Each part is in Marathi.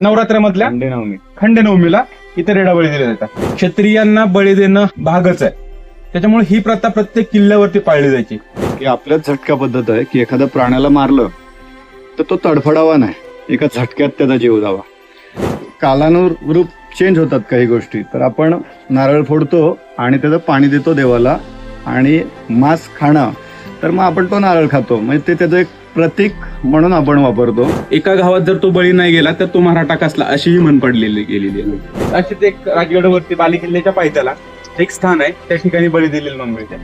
नवरात्रामधल्या खंडेनवमी. खंडेनवमीला इथे रेडा बळी दिले जातात. क्षत्रियांना बळी देणं भागच आहे. त्याच्यामुळे ही प्रथा प्रत्येक किल्ल्यावरती पाळली जायची. की आपल्याच झटका पद्धत आहे की एखाद्या प्राण्याला मारलं तर तो तडफडावा नाही. एका झटक्यात त्याचा जीव जावा. कालानुरूप चेंज होतात काही गोष्टी. तर आपण नारळ फोडतो आणि त्याचं पाणी देतो देवाला आणि मांस खाणं. तर मग आपण तो नारळ खातो. म्हणजे ते त्याचं एक प्रतीक म्हणून आपण वापरतो. एका गावात जर तो बळी नाही गेला तर तो मराठा कसला? अशीही म्हण पडलेली गेलेली आहे. अशीच एक राजगडवरती बाली किल्ल्याच्या पायथ्याला एक स्थान आहे. त्या ठिकाणी बळी दिलेली नोंद मिळते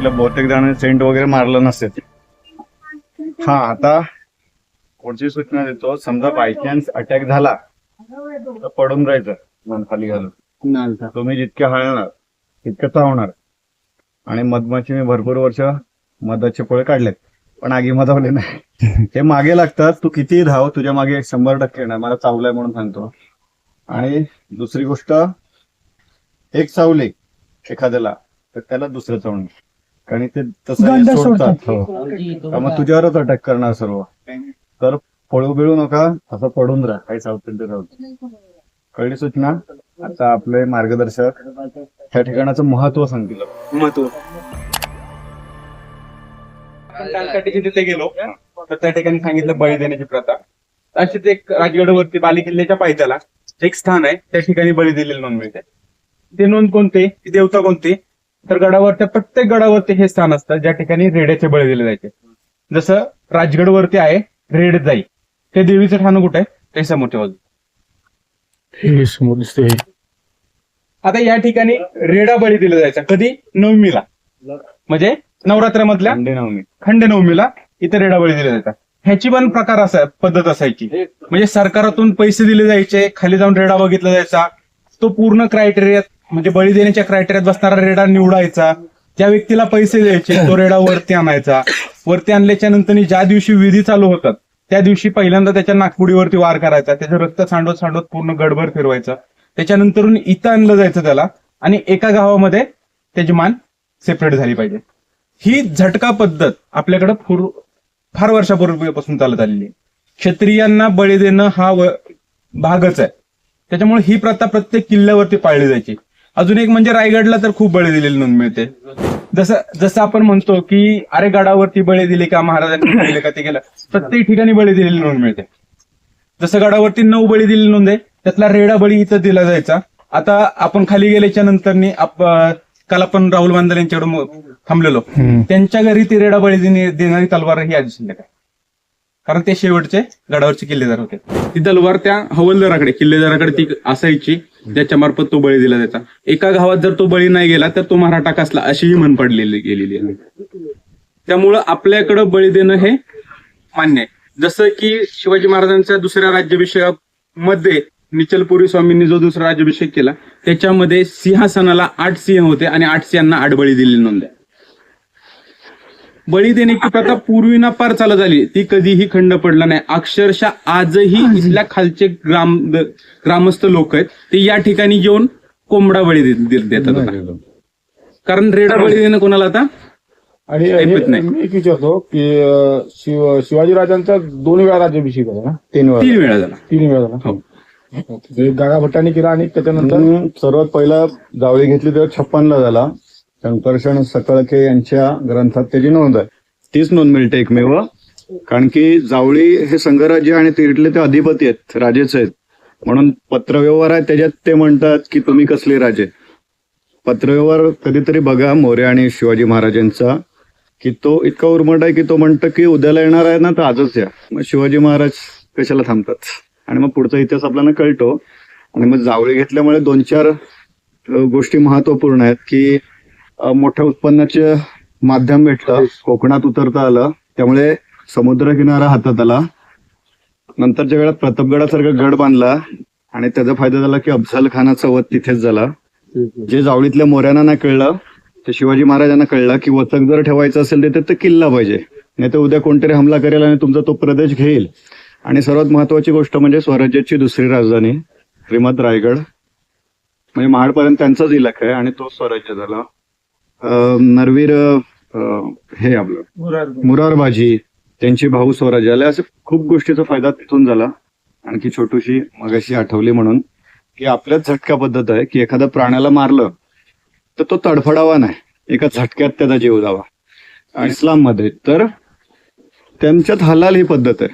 त्यातल्या बहुतेक जणांनी सेंट वगैरे मारलं नसेल. हा आता पुढची सूचना देतो. समजा बाय चान्स अटॅक झाला तर पडून राहायचं मन खाली घालून. तुम्ही जितके हळणार तितकं चावणार आणि मधमाची मी भरपूर वर्ष मधाचे पोळे काढलेत पण आगी मधावले नाही. हे मागे लागतात तू कितीही धाव तुझ्या मागे शंभर टक्के येणार. मला चावलंय म्हणून सांगतो. आणि दुसरी गोष्ट एक चावली एखाद्याला तर त्याला दुसरं चावणार कारण ते तसं सोडतात. हो. मग तुझ्यावरच अटॅक करणार सर्व. तर पळू बिळू नका असं पडून राहा. काही ते राहू कळली सूचना? आता आपले मार्गदर्शक त्या ठिकाणाचं महत्त्व सांगतील. महत्त्व आपण तिथे गेलो. तर त्या ठिकाणी सांगितलं बळी देण्याची प्रथा. अशीच एक राजगडवरती बाली किल्ल्याच्या पायथ्याला एक स्थान आहे. त्या ठिकाणी बळी दिलेली नोंद मिळते. ते नोंद कोणते? ती देवता कोणती? तर गडावरच्या प्रत्येक गडावरती हे स्थान असतं ज्या ठिकाणी रेड्याचे बळी दिले जायचे. जसं राजगडवरती आहे रेड जाई. ते देवीचं ठाणं कुठे आहे? ते समोरच्या बाजू हे समोर दिसते आता या ठिकाणी रेडा बळी दिला जायचा कधी? नवमीला. म्हणजे नवरात्रामधल्या खंडेनवमी खंडेनवमीला इथे रेडा बळी दिला जातात ह्याची पण प्रकार असा पद्धत असायची. म्हणजे सरकारातून पैसे दिले जायचे खाली जाऊन रेडा बघितला जायचा. तो पूर्ण क्रायटेरियात म्हणजे बळी देण्याच्या क्रायटेरियात बसणारा रेडा निवडायचा. त्या व्यक्तीला पैसे द्यायचे तो रेडा वरती आणायचा. वरती आणल्याच्या नंतर ज्या दिवशी विधी चालू होतात त्या दिवशी पहिल्यांदा त्याच्या नागपुडीवरती वार करायचा. त्याचं रक्त सांडवत सांडवत पूर्ण गडभर फिरवायचं. त्याच्यानंतरून इथं आणलं जायचं त्याला आणि एका गावामध्ये त्याची मान सेपरेट झाली पाहिजे. ही झटका पद्धत आपल्याकडे फार वर्षापूर्वीपासून चालत आलेली आहे. क्षत्रियांना बळी देणं हा भागच आहे. त्याच्यामुळे ही प्रथा प्रत्येक किल्ल्यावरती पाळली जायची. अजून एक म्हणजे रायगडला तर खूप बळी दिलेली नोंद मिळते. जसं जसं आपण म्हणतो की अरे गडावरती बळी दिले का महाराजांनी दिले का ते गेलं प्रत्येक ठिकाणी बळी दिलेली नोंद मिळते. जसं गडावरती नऊ बळी दिलेली नोंद आहे त्यातला रेडा बळी इथं दिला जायचा. आता आपण खाली गेल्याच्यानंतर काल आपण राहुल बांदल यांच्याकडे मो- थांबलेलो त्यांच्या घरी ती रेडा बळी देणे- देणारी तलवार ही आधी शिल्लक आहे कारण ते शेवटचे गडावरचे किल्लेदार होते. ती तलवार त्या हवलदाराकडे किल्लेदाराकडे ती असायची. ज्याच्या मार्फत तो बळी दिला जायचा एका गावात जर तो बळी नाही गेला तर तो मराठा कसला? अशीही म्हण पडलेली गेलेली आहे. त्यामुळं आपल्याकडं बळी देणं हे मान्य आहे. जसं की शिवाजी महाराजांच्या दुसऱ्या राज्याभिषेकामध्ये निचलपुरी स्वामींनी जो दुसरा राज्याभिषेक केला त्याच्यामध्ये सिंहासनाला आठ सिंह होते आणि आठ सिंहांना आठ बळी दिली नोंद आहे. बळी देण्याची प्रथा पूर्वीना पार चालत आली. ती कधीही खंड पडला नाही. अक्षरशः आजही इथल्या खालचे ग्राम ग्रामस्थ लोक आहेत ते या ठिकाणी येऊन कोंबडा बळी देतात आता. कारण रेडा बळी देणं कोणाला आता? आणि ऐकत हे- नाही. मी एक विचारतो की अं, शिव शिवाजी राजांचा दोन वेळा राज्याभिषेक झाला ना? तीन वेळा. तीन वेळा झाला. तीन वेळा झाला. हो. गागा भट्टाने केला आणि त्याच्यानंतर नंतर सर्वात पहिला जावळी घेतली तेव्हा छप्पनला झाला. शंकरशण सकळके यांच्या ग्रंथात त्याची नोंद आहे. तीच नोंद मिळते एकमेव. कारण की जावळी हे संघराज्य आणि तिथले ते अधिपती आहेत राजेच आहेत. म्हणून पत्रव्यवहार आहे त्याच्यात ते म्हणतात की तुम्ही कसले राजे? पत्रव्यवहार कधीतरी बघा मोरे आणि शिवाजी महाराजांचा की तो इतका उर्मट आहे की तो म्हणतो की उद्याला येणार आहे ना तर आजच या. मग शिवाजी महाराज कशाला थांबतात? आणि मग पुढचा इतिहास आपल्याला कळतो. आणि मग जावळी घेतल्यामुळे दोन चार गोष्टी महत्त्वपूर्ण आहेत की मोठ्या उत्पन्नाचे माध्यम भेटलं. कोकणात उतरता आलं. त्यामुळे समुद्र किनारा हातात आला. नंतरच्या वेळात प्रतापगडासारखा गड बांधला. आणि त्याचा फायदा झाला की अफझल खानाचा वध तिथेच झाला. जे जावळीतल्या मोऱ्यांना नाही कळलं ते शिवाजी महाराजांना कळलं की वचक जर ठेवायचं असेल तर ते किल्ला पाहिजे. नाही तर उद्या कोणतरी हमला करेल आणि तुमचा तो प्रदेश घेईल. आणि सर्वात महत्वाची गोष्ट म्हणजे स्वराज्याची दुसरी राजधानी श्रीमंत रायगड. म्हणजे महाडपर्यंत त्यांचाच इलाका आहे आणि तो स्वराज्य झाला. नरवीर हे आपलं. मुरारबाजी. त्यांची भाऊ स्वराज्य आले असे खूप गोष्टीचा फायदा तिथून झाला. आणखी छोटूशी मगाशी आठवली म्हणून की आपल्याच झटका पद्धत आहे की एखाद्या प्राण्याला मारलं तर तो तडफडावा नाही. एका झटक्यात त्याचा जीव जावा. आणि इस्लाममध्ये तर त्यांच्यात हलाल ही पद्धत आहे.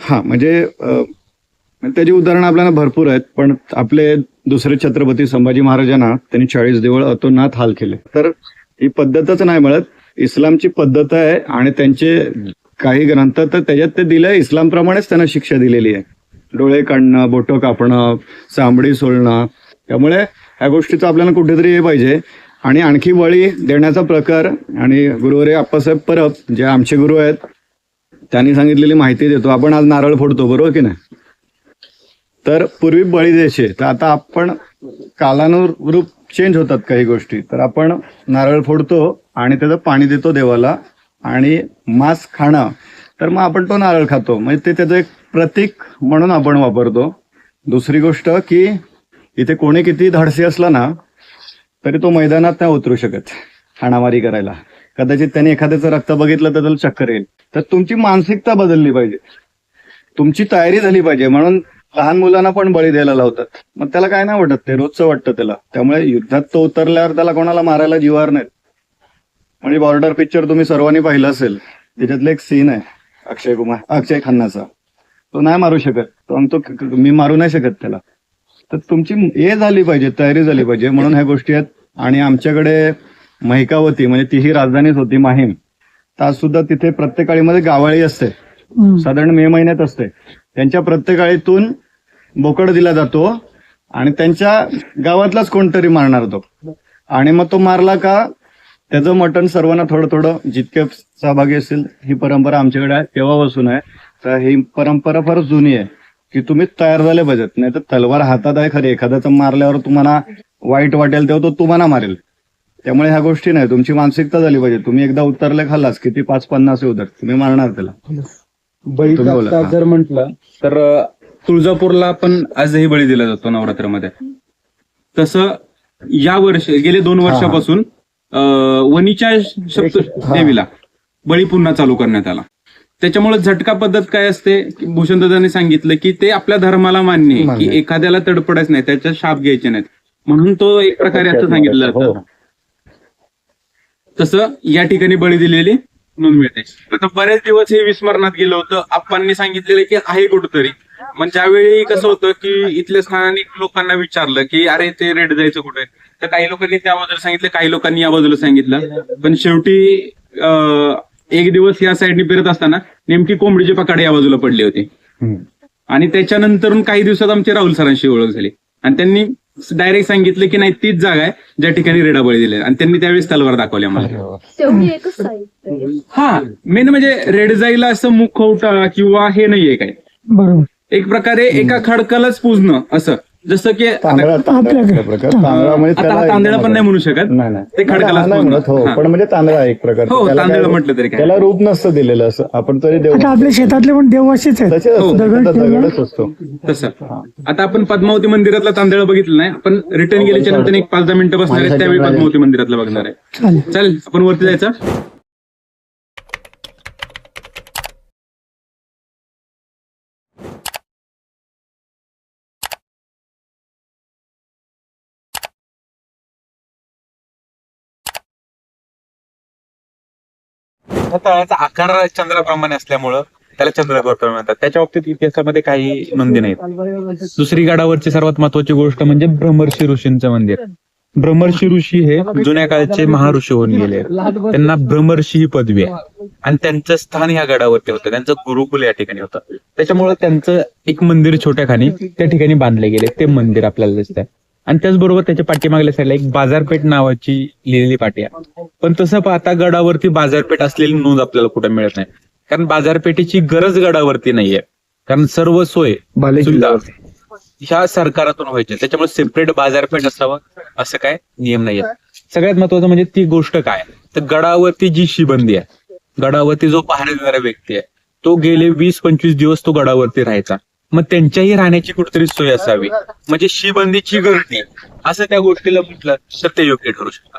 हा म्हणजे त्याची उदाहरणं आपल्याला भरपूर आहेत पण आपले दुसरे छत्रपती संभाजी महाराजांना त्यांनी चाळीस देवळ अतोनात हाल केले. तर ही पद्धतच नाही मिळत. इस्लामची पद्धत आहे आणि त्यांचे काही ग्रंथ तर त्याच्यात ते दिलंय. इस्लामप्रमाणेच त्यांना शिक्षा दिलेली आहे. डोळे काढणं बोटं कापणं चांबडी सोलणं. त्यामुळे ह्या गोष्टीचं आपल्याला कुठेतरी हे पाहिजे. आणि आणखी बळी देण्याचा प्रकार आणि गुरुवारे आप्पासाहेब परब जे आमचे गुरु आहेत त्यांनी सांगितलेली माहिती देतो. आपण आज नारळ फोडतो बरोबर की नाही? तर पूर्वी बळी द्यायचे. तर आता आपण कालानुरूप चेंज होतात काही गोष्टी. तर आपण नारळ फोडतो आणि त्याचं पाणी देतो देवाला आणि मांस खाणं. तर मग आपण तो नारळ खातो. म्हणजे ते त्याचं एक प्रतीक म्हणून आपण वापरतो. दुसरी गोष्ट की इथे कोणी किती धाडसी असला ना तरी तो मैदानात नाही उतरू शकत हाणामारी करायला. कदाचित त्याने एखाद्याचं रक्त बघितलं तर त्याला चक्कर येईल. तर तुमची मानसिकता बदलली पाहिजे. तुमची तयारी झाली पाहिजे. म्हणून लहान मुलांना पण बळी द्यायला लावतात. मग त्याला काय नाही वाटत ते रोजचं वाटतं त्याला. त्यामुळे युद्धात तो उतरल्यावर त्याला कोणाला मारायला जीवार नाहीत म्हणजे बॉर्डर पिक्चर तुम्ही सर्वांनी पाहिलं असेल त्याच्यातलं एक सीन आहे. अक्षय कुमार. अक्षय खन्नाचा. तो नाही मारू शकत. तो म्हणतो "क- क- मी मारू नाही शकत त्याला. तर तुमची हे झाली पाहिजे तयारी झाली पाहिजे. म्हणून ह्या गोष्टी आहेत. आणि आमच्याकडे महिकावती म्हणजे तीही राजधानीच होती माहीम. तर आज सुद्धा तिथे प्रत्येक आळीमध्ये गावाळी असते. साधारण मे महिन्यात असते. त्यांच्या प्रत्येक आळीतून बोकड दिला जातो आणि त्यांच्या गावातलाच कोणतरी मारणार तो. आणि मग तो मारला का त्याचं मटण सर्वांना थोडं थोडं जितके सहभागी असतील ही परंपरा आमच्याकडे आहे तेव्हापासून आहे. तर ही परंपरा फारच जुनी आहे की तुम्ही तयार झाले पाहिजेत. नाही तर तलवार हातात आहे खरी एखाद्याचं मारल्यावर तुम्हाला वाईट वाटेल तेव्हा तो तुम्हाला मारेल. त्यामुळे ह्या गोष्टी नाही तुमची मानसिकता झाली पाहिजे. तुम्ही एकदा उतरले खाल्लास किती पाच पन्नास द्या तुम्ही मारणार त्याला. जर म्हटलं तर तुळजापूरला पण आजही बळी दिला जातो नवरात्रामध्ये. तसं या वर्षी गेले दोन वर्षापासून वणीच्या सप्त देवीला बळी पुन्हा चालू करण्यात आला. त्याच्यामुळे झटका पद्धत काय असते? की भूषण दादांनी सांगितलं की ते आपल्या धर्माला मान्य आहे की एखाद्याला तडपडायचं नाही त्याच्या शाप घ्यायचे नाहीत. म्हणून तो एक प्रकारे असं सांगितलं हो. जातं. तसं या ठिकाणी बळी दिलेली नोंद मिळते. आता बरेच दिवस हे विस्मरणात गेलं होतं. आप्पांनी सांगितलेलं की आहे कुठंतरी. मग ज्यावेळी कसं होतं की इथल्या स्थानिक लोकांना विचारलं की अरे ते रेड जायचं कुठे? तर काही लोकांनी त्या बाजूला सांगितलं काही लोकांनी या बाजूला सांगितलं. पण शेवटी अं, एक दिवस या साईडने फिरत असताना नेमकी कोंबडीची पकाड या बाजूला पडली होती. आणि त्याच्यानंतर काही दिवसात आमची राहुल सरांशी ओळख झाली. आणि त्यांनी डायरेक्ट सांगितलं की नाही तीच जागा आहे ज्या ठिकाणी रेडाबळी दिले आणि त्यांनी त्यावेळेस तलवार दाखवली आम्हाला. तेवढी एकच साईड हा मेन म्हणजे रेडजाईला असं मुखवटा किंवा हे नाहीये काय बरोबर. एक प्रकारे एका खडकालाच पूजणं असं. जसं की तांदळा तांदळा एक प्रकार तांदळा म्हणजे आता हा त्याला तांदळा पण नाही म्हणू शकत. नाही नाही. ते नाही, म्हणत हो. पण म्हणजे तांदळा एक प्रकार. हो, तांदळा म्हटलं तरी काय. त्याला रूप नसतं दिलेलं असं. आपण तरी आता आपल्या शेतातले पण देववाशीच आहेत. तसेच असतं, दगड त्याचा ठेवला. दगडच असतो. तसं. आता आपण पद्मावती मंदिरातला तांदळ बघितलं नाही. आपण रिटर्न गेल्याच्यानंतर एक पाच दहा मिनिटं बसणार आहे त्यावेळी पद्मावती मंदिरातला बघणार आहे. चालेल. चालेल आपण वरती जायचं? त्या तळ्याचा आकार चंद्राप्रमाणे असल्यामुळं त्याला चंद्रगौतम म्हणतात. त्याच्या बाबतीत इतिहासामध्ये काही नोंदी नाहीत. दुसरी गडावरची सर्वात महत्वाची गोष्ट म्हणजे भ्रमर्षी ऋषींचं मंदिर. भ्रमर्षी ऋषी हे जुन्या काळचे महाऋषी होऊन गेले. त्यांना भ्रमर्षी ही पदवी आहे. आणि त्यांचं स्थान ह्या गडावरती होतं. त्यांचं गुरुकुल या ठिकाणी होतं. त्याच्यामुळे त्यांचं एक मंदिर छोट्या खाणी त्या ठिकाणी बांधले गेले. ते मंदिर आपल्याला दिसत आहे आणि त्याचबरोबर त्याच्या पाठीमागल्या साईडला एक बाजारपेठ नावाची लिहिलेली पाटी आहे. पण तसं पाहता गडावरती बाजारपेठ असलेली नोंद आपल्याला कुठे मिळत नाही. कारण बाजारपेठेची गरज गडावरती नाहीये. कारण सर्व सोय सुविधा ह्या सरकारातून व्हायचे. त्याच्यामुळे सेपरेट बाजारपेठ असावं असं काय नियम नाहीये. सगळ्यात महत्वाचं म्हणजे ती गोष्ट काय? तर गडावरती जी शिबंदी आहे गडावरती जो पहारा देणारा व्यक्ती आहे तो गेले वीस पंचवीस दिवस तो गडावरती राहायचा. मग त्यांच्याही राहण्याची कुठेतरी सोय असावी. म्हणजे शिबंदीची गर्दी असं त्या गोष्टीला म्हटलं तर ते योग्य ठरू शकतं.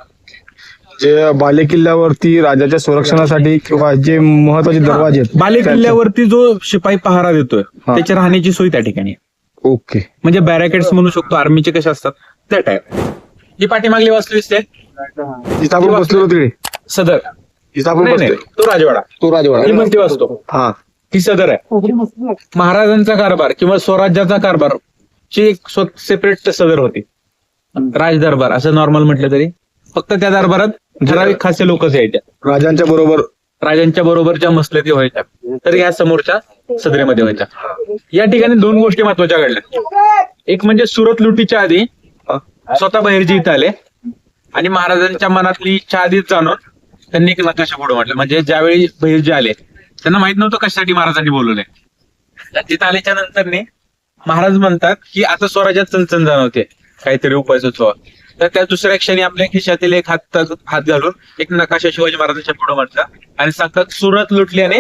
जे बाले किल्ल्यावरती राजाच्या संरक्षणासाठी किंवा जे महत्त्वाचे दरवाजे आहेत बाले किल्ल्यावरती जो शिपाई पहारा देतोय त्याची राहण्याची सोय त्या ठिकाणी. ओके. म्हणजे बॅरिकेड्स म्हणू शकतो आर्मीचे कसे असतात त्या टाईप ही पाठीमागली दिसते? आपण होतो तिकडे. सदर. जिथं आपण नाही, नाही, बसतोय तो राजवाडा. तो ही राजवाडा. म्हणती वास्तू. हा. ही सदर आहे. महाराजांचा कारभार किंवा स्वराज्याचा कारभार ची एक सेपरेट सदर होती. राज दरबार असं नॉर्मल म्हटलं तरी. फक्त त्या दरबारात ठराविक खासे लोकच यायच्या. राजांच्या बरोबर राजांच्या बरोबर ज्या मसलती व्हायच्या. तर या समोरच्या सदरेमध्ये व्हायच्या. या ठिकाणी दोन गोष्टी महत्त्वाच्या घडल्या. एक म्हणजे सुरत लुटीच्या आधी स्वतः बहिर्जी इथं आले. आणि महाराजांच्या मनातली इच्छा आधीच जाणून त्यांनी एक नकाशा पुढे म्हटलं म्हणजे ज्यावेळी बहिर्जी आले त्यांना माहीत नव्हतं कशासाठी महाराजांनी बोलवलंय. तिथं आल्याच्या नंतरने महाराज म्हणतात की आता स्वराज्यात चणचण जाणवते काहीतरी उपाय सुचवा तर त्या दुसऱ्या क्षणी आपल्या खिशातील एक हात हात घालून एक नकाशा शिवाजी महाराजांच्या पुढे म्हणतात आणि सांगतात सुरत लुटल्याने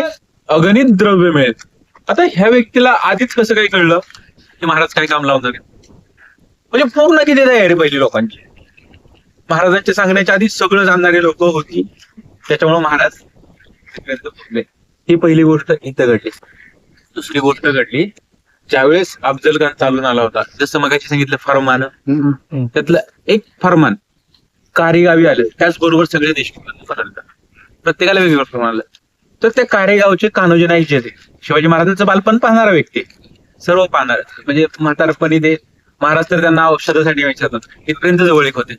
अगणित द्रव्य मिळेल. आता ह्या व्यक्तीला आधीच कसं काही कळलं? की महाराज काय काम लावणार म्हणजे पूर्ण किती तयारी पहिली लोकांची. महाराजांच्या सांगण्याच्या आधी सगळं जाणणारे लोक होती. त्याच्यामुळे महाराज ही पहिली गोष्ट इथं घडली. दुसरी गोष्ट घडली ज्यावेळेस अफजल खान चालून आला होता जसं मग सांगितलं फरमान. त्यातलं एक फरमान कारेगावी आलं. त्याचबरोबर सगळे फरवलं. प्रत्येकाला वेगवेगळं फरमान आलं. तर त्या कारेगावचे कान्होजी नाईक जे होते शिवाजी महाराजांचं बालपण पाहणारा व्यक्ती सर्व पाहणार. म्हणजे म्हातारपणी ते महाराज तर त्यांना औषधासाठी विचारतात इथपर्यंत जवळीक होते.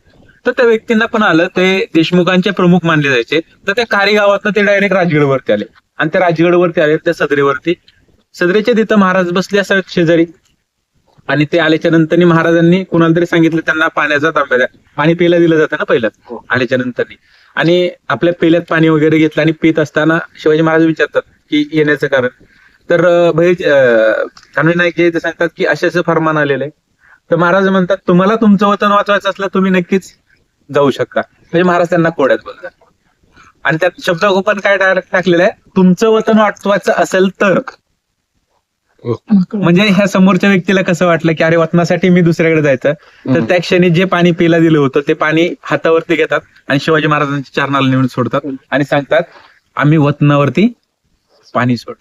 तर त्या व्यक्तींना पण आलं ते देशमुखांचे प्रमुख मानले जायचे. तर त्या कारेगावात ते डायरेक्ट राजगडवरती आले. आणि त्या राजगडवरती आले त्या सदरेवरती. सदरेच्या तिथं महाराज बसले असतात शेजारी. आणि ते आल्याच्यानंतर महाराजांनी कुणाला तरी सांगितलं त्यांना पाण्याचा तांब्या द्या. पाणी प्यायला दिलं जातं ना पहिलं आल्याच्यानंतर आणि आपल्या पेल्यात पाणी वगैरे घेतलं आणि पित असताना शिवाजी महाराज विचारतात की येण्याचं कारण. तर अं, भै कान्होजी नाईक जे ते सांगतात की असे असं फरमान आलेलं आहे. तर महाराज म्हणतात तुम्हाला तुमचं वतन वाचवायचं असलं तुम्ही नक्कीच जाऊ शकता. म्हणजे महाराज त्यांना कोड्यात बोलतात आणि त्यात शब्दगोपन काय डायरेक्ट टाकलेलं आहे? तुमचं वतन वाचवायचं असेल तर. म्हणजे ह्या समोरच्या व्यक्तीला कसं वाटलं की अरे वतनासाठी मी दुसऱ्याकडे जायचं? तर त्या क्षणी जे पाणी पिला दिलं होतं ते पाणी हातावरती घेतात आणि शिवाजी महाराजांच्या चरणाला नेऊन सोडतात आणि सांगतात आम्ही वतनावरती पाणी सोड.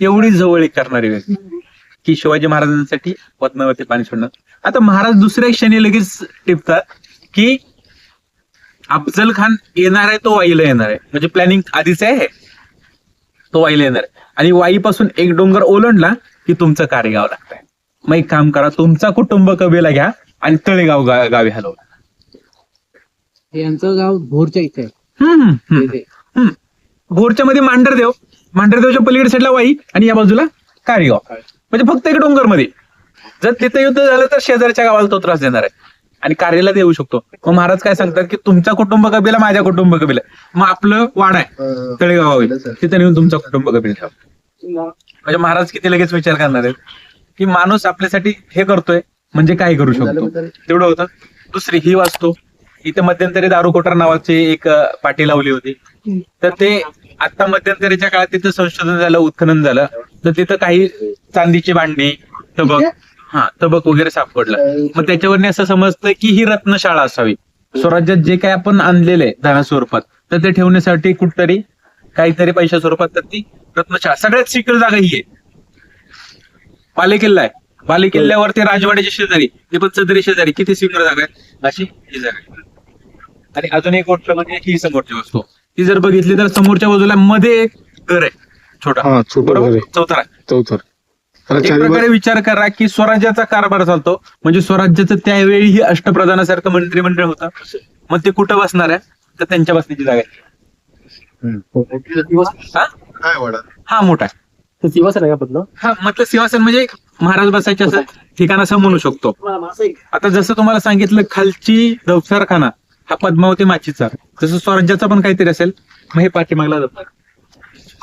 एवढी जवळीक करणारी व्यक्ती. की शिवाजी महाराजांसाठी वतनावरती पाणी सोडणं आता महाराज दुसऱ्या क्षणी लगेच टिपतात की अफजल खान येणार आहे तो वाईला येणार आहे. म्हणजे प्लॅनिंग आधीच आहे तो वाईला येणार आहे. आणि वाईपासून एक डोंगर ओलांडला की तुमचं कार्यगाव लागतंय. मग एक काम करा तुमचा कुटुंब कबीला घ्या आणि तळेगाव गावी हलवा. यांचं गाव भोरच्या इथे. हम्म. भोरच्या मध्ये मांढरदेव. मांढरदेवच्या पलीकडे साईडला वाई आणि या बाजूला कारेगाव. म्हणजे फक्त एक डोंगरमध्ये जर तिथं युद्ध झालं तर शेजारच्या गावाला तो त्रास देणार आहे. आणि कार्याला देऊ शकतो. मग महाराज काय सांगतात की तुमचा कुटुंब कबीला माझ्या कुटुंब कबीला. मग आपलं वाड आहे. तळेगाव होईल तिथे नेऊन तुमचा कुटुंब कबील ठेवा. म्हणजे महाराज किती लगेच विचार करणार आहेत? की माणूस आपल्यासाठी हे करतोय म्हणजे काय करू शकतो? तेवढं होतं. दुसरी ही वास्तू. इथे मध्यंतरी दारू कोठार नावाची एक पाटी लावली होती. तर ते आता मध्यंतरीच्या काळात तिथं संशोधन झालं उत्खनन झालं. तर तिथं काही चांदीची भांडी तबक हा तबक वगैरे सापडलं. मग त्याच्यावरती असं समजतं की ही रत्नशाळा असावी. स्वराज्यात जे काय आपण आणलेलं धना स्वरूपात तर ते ठेवण्यासाठी कुठतरी काहीतरी पैशा स्वरूपात तर ती रत्नशाळा सगळ्यात सिक्युअर जागा ही आहे. बालेकिल्ला आहे. बालेकिल्ल्यावरती राजवाड्याच्या शेजारी ते पण सदरी शेजारी किती सिक्युअर जागा आहे? अशी ही जागा आहे. आणि अजून एक गोष्ट म्हणजे ही समोरची वस्तू. ती जर बघितली तर समोरच्या बाजूला मध्ये एक घर आहे. छोटा. बरोबर? आहे. चौथरा चौथर. एक प्रकारे विचार करा की स्वराज्याचा कारभार चालतो. म्हणजे स्वराज्याचं त्यावेळी ही अष्टप्रधानासारखं मंत्रिमंडळ होतं. मग ते कुठं बसणार आहे? तर त्यांच्या बसण्याची जागा आहे. हा? हा मोठा आहे. सिंहासन आहे का हा म्हटलं सिंहासन म्हणजे महाराज बसायचे असं ठिकाण असं म्हणू शकतो. आता जसं तुम्हाला सांगितलं खालची दवसारखाना हा पद्मावती माचीचा. जसं स्वराज्याचा पण काहीतरी असेल मग हे पाठीमागला दफ्तर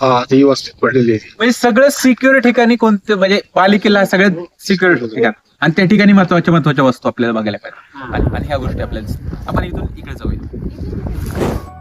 हा ती व्यवस्थित पडलेली आहे. म्हणजे सगळं सिक्युअर ठिकाणी कोणते म्हणजे पालिकेला सगळ्यात सिक्युअर ठिकाण. आणि त्या ठिकाणी महत्त्वाच्या महत्त्वाच्या वस्तू आपल्याला बघायला पाहिजे आणि- ह्या गोष्टी आपल्याला. आपण इथून इकडे जाऊया.